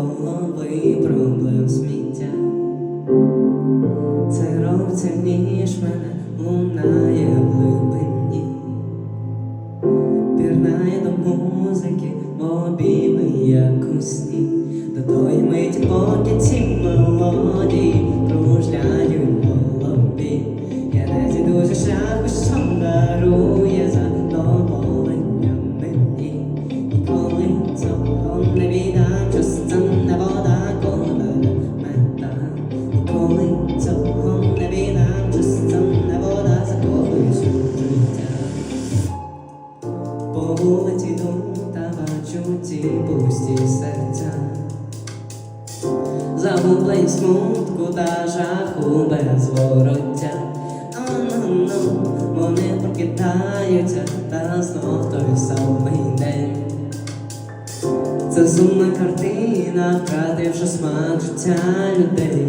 голови проблем сміття. Це робиться, ніж мене лунає в глибині, пірнає до музики, обійми, як у сні, до той мить, поки ці мелодії кружляють. пусті серця, загублень смутку та жаху без вороття. ну, вони прокидаються та знов той самий день. Це сумна картина, втративши смак життя людей,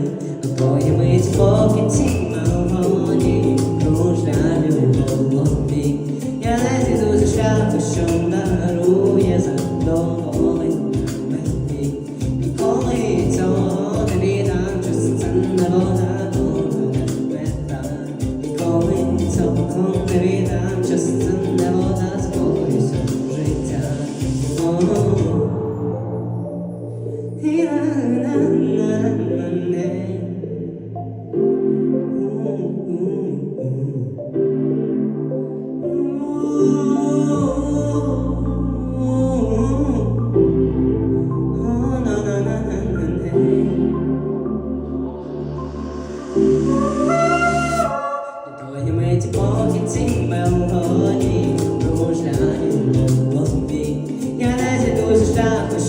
Твої мить поки ці на волоні кружля в голові. Я не зійду зі шляху, що дав.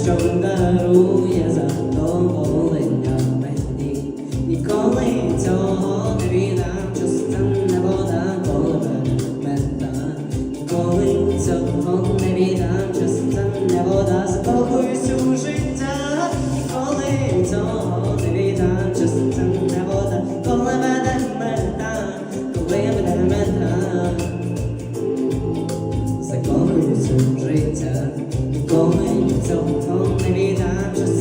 що дарує задоволення мені. Ніколи цього не віддам, не вода колебе мета. Ніколи цього не віддам, чиста не вода спокою всю життя. Ніколи цього не віддам, не вода колебе мета, колебе мета. Закохую всю життя, ніколи so cold, maybe time to